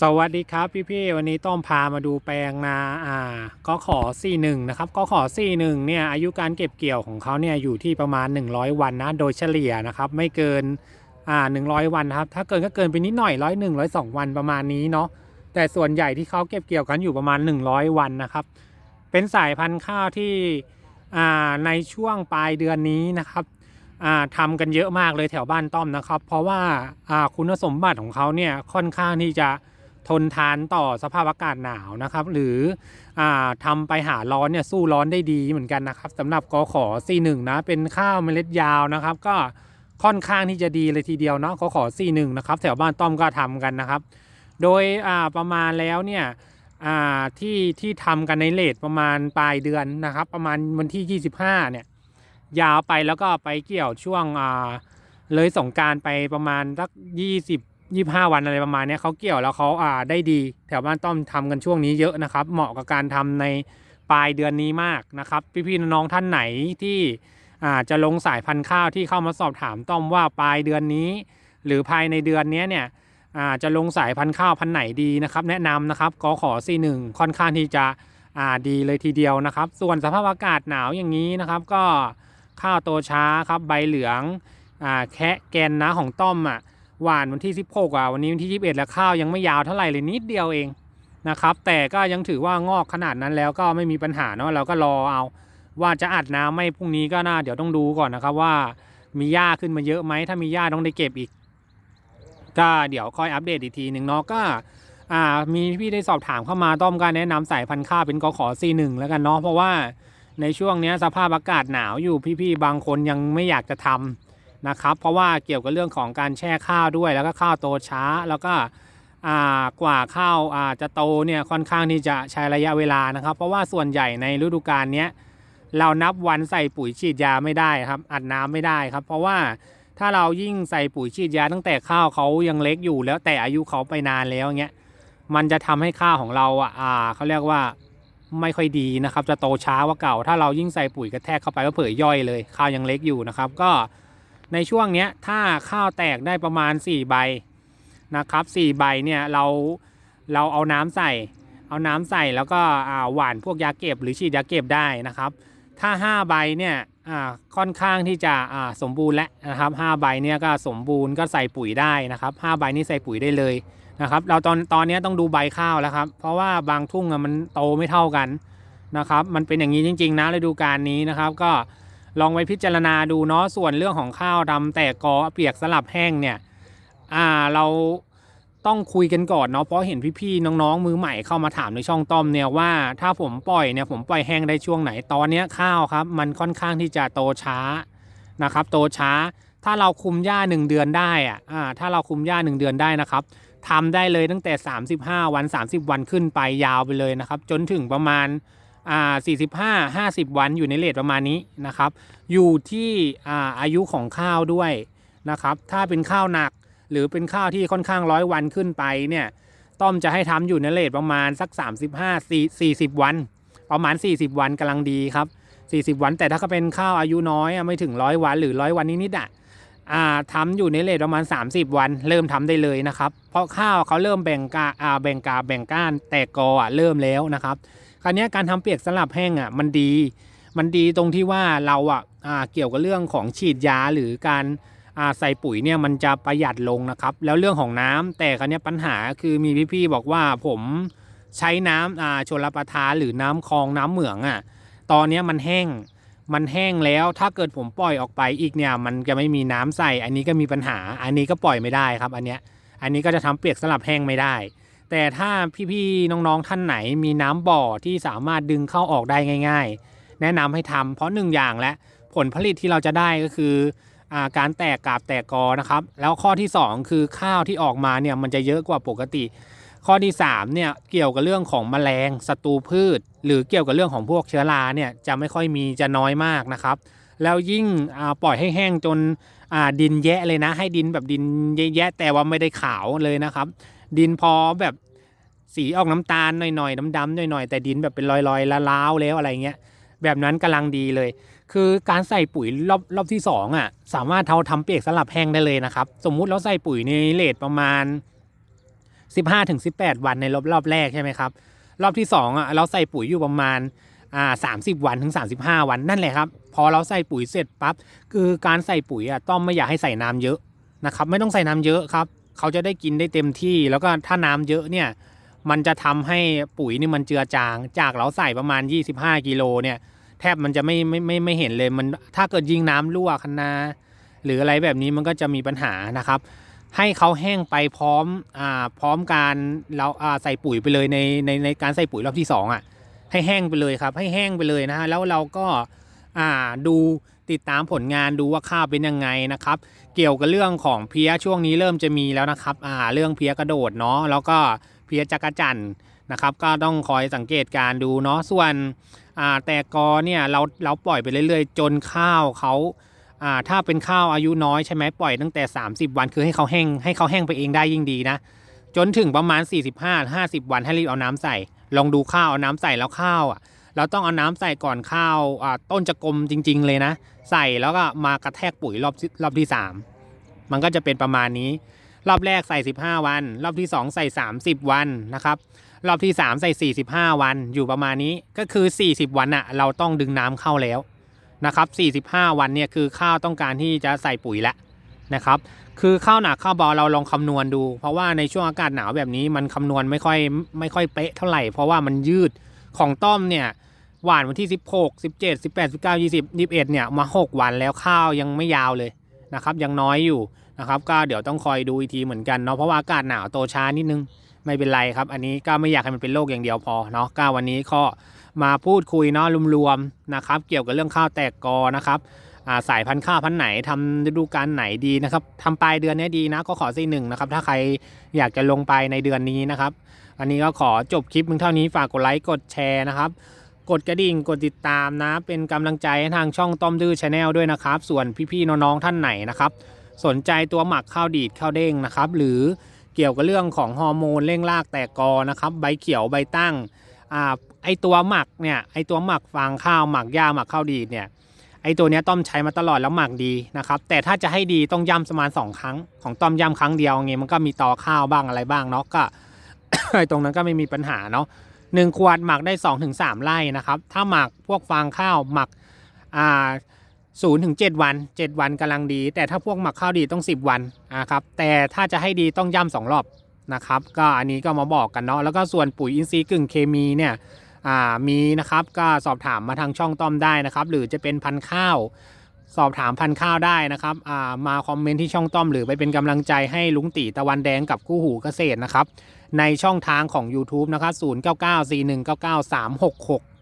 สวัสดีครับพี่ๆวันนี้ต้อมพามาดูแปลงนาอ่าก็ขอ41นะครับก็ขอ41เนี่ยอายุการเก็บเกี่ยวของเขาเนี่ยอยู่ที่ประมาณ 100 วันนะโดยเฉลี่ยนะครับไม่เกินอ่า100วันนะครับถ้าเกินก็เกินไปนิดหน่อยร้อยหนึ่งร้อยสองวันประมาณนี้เนาะแต่ส่วนใหญ่ที่เขาเก็บเกี่ยวกันอยู่ประมาณ 100 วันนะครับ เป็นสายพันธุ์ข้าวที่อ่าในช่วงปลายเดือนนี้นะครับ ทำกันเยอะมากเลยแถวบ้านต้อมนะครับ เพราะว่าคุณสมบัติของเขาเนี่ยค่อนข้างที่จะทนทานต่อสภาพอากาศหนาวนะครับ หรืออ่าทำไปหาร้อนเนี่ยสู้ร้อนได้ดีเหมือนกันนะครับสำหรับกอขอ C1 นะเป็นข้าวเมล็ดยาวนะครับ ก็ค่อนข้างที่จะดีเลยทีเดียวเนาะกอขอ C1 นะครับแถวบ้านต้อมก็ทำกันนะครับ โดยประมาณแล้วเนี่ยที่ที่ทำกันในเลทประมาณปลายเดือนนะครับ ประมาณวันที่ 25เนี่ย ยาวไปแล้วก็ไปเกี่ยวช่วงอ่าเลยสงการไปประมาณสักยี่สิบยี่ห้าวันอะไรประมาณนี้เขาเกี่ยวแล้วเขาอ่าได้ดี แถวบ้านต้อมทำกันช่วงนี้เยอะนะครับ เหมาะกับการทำในปลายเดือนนี้มากนะครับ พี่ๆน้องๆท่านไหนที่อ่าจะลงสายพันธุ์ข้าวที่เข้ามาสอบถามต้อมว่าปลายเดือนนี้ หรือภายในเดือนนี้เนี่ยอ่าจะลงสายพันธุ์ข้าวพันธุ์ไหนดีนะครับ แนะนำนะครับก็ขอ C1 ค่อนข้างที่จะอ่าดีเลยทีเดียวนะครับ ส่วนสภาพอากาศหนาวอย่างนี้นะครับ ก็ ข้าวโตช้าครับใบเหลืองอ่าแคะแกนนะของต้อมอะหวานวันที่ 16อะวันนี้วันที่ 21 แล้วข้าวยังไม่ยาวเท่าไหร่เลยนิดเดียวเองนะครับแต่ก็ยังถือว่างอกขนาดนั้นแล้วก็ไม่มีปัญหาเนาะเราก็รอเอา ว่าจะอัดน้ำไม่พรุ่งนี้ก็น่าเดี๋ยวต้องดูก่อนนะครับว่ามีหญ้าขึ้นมาเยอะไหมถ้ามีหญ้าต้องได้เก็บอีก ก็เดี๋ยวค่อยอัปเดตอีกทีหนึ่งเนาะก็อ่ามีพี่ได้สอบถามเข้ามาต้อมก็แนะนำสายพันธุ์ข้าวเป็นกขอ C1 แล้วกันเนาะเพราะว่า ในช่วงนี้สภาพอากาศหนาวอยู่พี่ๆบางคนยังไม่อยากจะทำนะครับ เพราะว่าเกี่ยวกับเรื่องของการแช่ข้าวด้วย แล้วก็ข้าวโตช้าแล้วก็กว่าข้าวาจะโตเนี่ยค่อนข้างที่จะใช้ระยะเวลานะครับ เพราะว่าส่วนใหญ่ในฤดูกาลนี้เรานับวันใส่ปุ๋ยฉีดยาไม่ได้ครับ อัดน้ำไม่ได้ครับ เพราะว่าถ้าเรายิ่งใส่ปุ๋ยฉีดยาตั้งแต่ข้าวเขายังเล็กอยู่แล้วแต่อายุเขาไปนานแล้วเงี้ยมันจะทำให้ข้าวของเราอะอ่าเขาเรียกว่า ไม่ค่อยดีนะครับ จะโตช้ากว่าเก่า ถ้าเรายิ่งใส่ปุ๋ยกระแทกเข้าไปก็เผยย่อยเลย ข้าวยังเล็กอยู่นะครับ ก็ในช่วงเนี้ยถ้าข้าวแตกได้ประมาณ 4 ใบนะครับ4ใบเนี่ยเราเราเอาน้ำใส่ เอาน้ำใส่แล้วก็าหว่านพวกยาเก็บ หรือฉีดยาเก็บได้นะครับ ถ้า 5 ใบเนี่ยค่อนข้างที่จะสมบูรณ์แล้วนะครับ5ใบเนี่ยก็สมบูรณ์ก็ใส่ปุ๋ยได้นะครับ5ใบนี้ใส่ปุ๋ยได้เลย นะครับ เราตอนตอนนี้ต้องดูใบข้าวแล้วครับ เพราะว่าบางทุ่งมันโตไม่เท่ากันนะครับ มันเป็นอย่างนี้จริง ๆ นะฤดูกาลนี้นะครับ ก็ลองไว้พิจารณาดูเนาะส่วนเรื่องของข้าวดำแต่กอเปียกสลับแห้งเนี่ยอ่าเราต้องคุยกันก่อนเนาะเพราะเห็นพี่ๆน้องๆมือใหม่เข้ามาถามในช่องต้อมเนี่ยว่าถ้าผมปล่อยเนี่ยผมปล่อยแห้งได้ช่วงไหนตอนนี้ข้าวครับ มันค่อนข้างที่จะโตช้านะครับ โตช้า ถ้าเราคุมหญ้า 1 เดือนได้อะอ่าถ้าเราคุมหญ้า 1 เดือนได้นะครับ ทำได้เลยตั้งแต่ 35 วัน 30 วันขึ้นไปยาวไปเลยนะครับ จนถึงประมาณอ่า45 50 วันอยู่ในเลทประมาณนี้นะครับ อยู่ที่อ่าอายุของข้าวด้วยนะครับ ถ้าเป็นข้าวหนักหรือเป็นข้าวที่ค่อนข้างร้อยวันขึ้นไปเนี่ยต้อมจะให้ทำอยู่ในเลทประมาณสัก 35-40 วัน ประมาณ 40 วันกำลังดีครับ 40 วันแต่ถ้าเขาเป็นข้าวอายุน้อยไม่ถึงร้อยวันหรือร้อยวันนิดๆอะ อ่าทำอยู่ในเลทประมาณ 30 วัน เริ่มทำได้เลยนะครับ เพราะข้าวเขาเริ่มแบ่งกาอ่าแบ่งกาแบ่งก้านแตกกออะเริ่มแล้วนะครับคราวนี้การทำเปียกสลับแห้งอะมันดี มันดีตรงที่ว่าเราอะอ่าเกี่ยวกับเรื่องของฉีดยาหรือการอ่าใส่ปุ๋ยเนี่ยมันจะประหยัดลงนะครับ แล้วเรื่องของน้ำแต่คราวนี้ปัญหาคือมีพี่ๆบอกว่าผมใช้น้ำอ่าชลประทานหรือน้ำคลองน้ำเหมืองอะตอนนี้มันแห้ง มันแห้งแล้วถ้าเกิดผมปล่อยออกไปอีกเนี่ย มันจะไม่มีน้ำใส่ อันนี้ก็มีปัญหา อันนี้ก็ปล่อยไม่ได้ครับ อันเนี้ย อันนี้ก็จะทำเปียกสลับแห้งไม่ได้ แต่ถ้าพี่ๆน้องๆท่านไหนมีน้ำบ่อที่สามารถดึงเข้าออกได้ง่าย ๆ แนะนำให้ทำเพราะหนึ่งอย่างและผลผลิตที่เราจะได้ก็คืออการแตกกาบแตกกอนะครับ แล้วข้อที่สองคือข้าวที่ออกมาเนี่ยมันจะเยอะกว่าปกติ ข้อที่3เนี่ยเกี่ยวกับเรื่องของแมลงศัตรูพืช หรือเกี่ยวกับเรื่องของพวกเชื้อราเนี่ยจะไม่ค่อยมีจะน้อยมากนะครับ แล้วยิ่งปล่อยให้แห้งจนดินแยะเลยนะ ให้ดินแบบดินแยะๆแต่ว่าไม่ได้ขาวเลยนะครับ ดินพอแบบสีออกน้ำตาลหน่อยๆดำๆหน่อยๆแต่ดินแบบเป็นรอยๆละล้าวแล้วอะไรเงี้ยแบบนั้นกำลังดีเลย คือการใส่ปุ๋ยรอบรอบที่สองอะสามารถเทาทำเปียกสลับแห้งได้เลยนะครับ สมมุติเราใส่ปุ๋ยในเลทประมาณ 15ถึง18 วันในรอบรอบแรกใช่ไหมครับ รอบที่2อะเราใส่ปุ๋ยอยู่ประมาณอ่า30วันถึง 35 วันนั่นแหละครับ พอเราใส่ปุ๋ยเสร็จปั๊บคือการใส่ปุ๋ยอะต้อมไม่อยากให้ใส่น้ำเยอะนะครับไม่ต้องใส่น้ำเยอะครับเขาจะได้กินได้เต็มที่แล้วก็ถ้าน้ำเยอะเนี่ยมันจะทำให้ปุ๋ยนี่มันเจือจาง จากเราใส่ประมาณ 25 กิโลเนี่ยแทบมันจะไม่ไม่ไม่ไม่เห็นเลยมันถ้าเกิดยิงน้ำรั่วคันนาหรืออะไรแบบนี้มันก็จะมีปัญหานะครับ ให้เขาแห้งไปพร้อมอ่าพร้อมการเราอ่าใส่ปุ๋ยไปเลยในในในการใส่ปุ๋ยรอบที่สองอะให้แห้งไปเลยครับ ให้แห้งไปเลยนะฮะแล้วเราก็อ่าดูติดตามผลงานดูว่าข้าวเป็นยังไงนะครับ เกี่ยวกับเรื่องของเพี้ยช่วงนี้เริ่มจะมีแล้วนะครับอ่าเรื่องเพี้ยกระโดดเนาะแล้วก็เพี้ยจักรจันนะครับ ก็ต้องคอยสังเกตการดูเนาะส่วนอ่าแต่กอเนี่ยเราเราปล่อยไปเรื่อยๆ จนข้าวเขา อ่าถ้าเป็นข้าวอายุน้อยใช่ไหมปล่อยตั้งแต่ 30 วันคือให้เขาแห้งให้เขาแห้งไปเองได้ยิ่งดีนะ จนถึงประมาณ 45 50 วันให้รีบเอาน้ำใส่ ลองดูข้าวเอาน้ำใส่แล้วข้าวอะเราต้องเอาน้ำใส่ก่อนข้าวอ่าต้นจะกลมจริง ๆ เลยนะ ใส่แล้วก็มากระแทกปุ๋ยรอบรอบที่ 3 มันก็จะเป็นประมาณนี้ รอบแรกใส่ 15 วัน รอบที่ 2 ใส่ 30 วันนะครับรอบที่ 3 ใส่ 45 วันอยู่ประมาณนี้ก็คือ 40 วันอะเราต้องดึงน้ำเข้าแล้ว นะครับ45 วันเนี่ยคือข้าวต้องการที่จะใส่ปุ๋ยแล้วนะครับคือข้าวหนักข้าวเบาเราลองคำนวณดู เพราะว่าในช่วงอากาศหนาวแบบนี้มันคำนวณไม่ค่อยไม่ค่อยเป๊ะเท่าไหร่ เพราะว่ามันยืดของต้อมเนี่ยหวานวันที่ 16 17 18 19 20 21เนี่ยมา 6 วันแล้วข้าวยังไม่ยาวเลยนะครับยังน้อยอยู่นะครับก็เดี๋ยวต้องคอยดูอีกทีเหมือนกันเนาะเพราะว่าอากาศหนาวโตช้านิดนึงไม่เป็นไรครับ อันนี้ก็ไม่อยากให้มันเป็นโรคอย่างเดียวพอเนาะก็วันนี้ก็ มาพูดคุยเนาะรวมๆนะครับ เกี่ยวกับเรื่องข้าวแตกกอนะครับาสายพันธุ์ข้าวพันธุ์ไหนทำฤดูกาลไหนดีนะครับทำปลายเดือนนี้ดีนะก็ขอสีหนึ่งนะครับ ถ้าใครอยากจะลงไปในเดือนนี้นะครับ อันนี้ก็ขอจบคลิปเพียงเท่านี้ฝากกดไลค์กดแชร์นะครับ กดกระดิ่งกดติดตามนะ เป็นกำลังใจให้ทางช่องต้อมดื้อชาแนลด้วยนะครับ ส่วนพี่ๆน้องๆท่านไหนนะครับ สนใจตัวหมักข้าวดีดข้าวเด้งนะครับ หรือเกี่ยวกับเรื่องของฮอร์โมนเร่งรากแตกกอนะครับ ใบเขียวใบตั้งอ่า ไอตัวหมักเนี่ยไอตัวหมักฟางข้าวหมักหญ้าหมักข้าวดีเนี่ยไอตัวเนี้ยต้อมใช้มาตลอดแล้วหมักดีนะครับแต่ถ้าจะให้ดีต้องย่ำประมาณสองครั้ง ของต้อมย่ำครั้งเดียวไงมันก็มีตอข้าวบ้างอะไรบ้างเนาะก็ไอตรงนั้นก็ไม่มีปัญหาเนาะหนึ่งขวดหมักได้2อถึงสไร่นะครับถ้าหมักพวกฟางข้าวหมักอ่าศูนย์ถึงเจ็ดวันเจ็ดวันกำลังดี แต่ถ้าพวกหมักข้าวดีต้อง 10 วันนะครับแต่ถ้าจะให้ดีต้องย่ำสองรอบนะครับก็อันนี้ก็มาบอกกันเนาะแล้วก็ส่วนปุ๋ยอินทรีย์กึ่งเคมีเนี่ย มีนะครับก็สอบถามมาทางช่องต้อมได้นะครับ หรือจะเป็นพันข้าว สอบถามพันข้าวได้นะครับามาคอมเมนต์ที่ช่องต้อม หรือไปเป็นกำลังใจให้ลุงตีตะวันแดงกับคู่หูเกษตรนะครับ ในช่องทางของ YouTube นะครับ 0994199366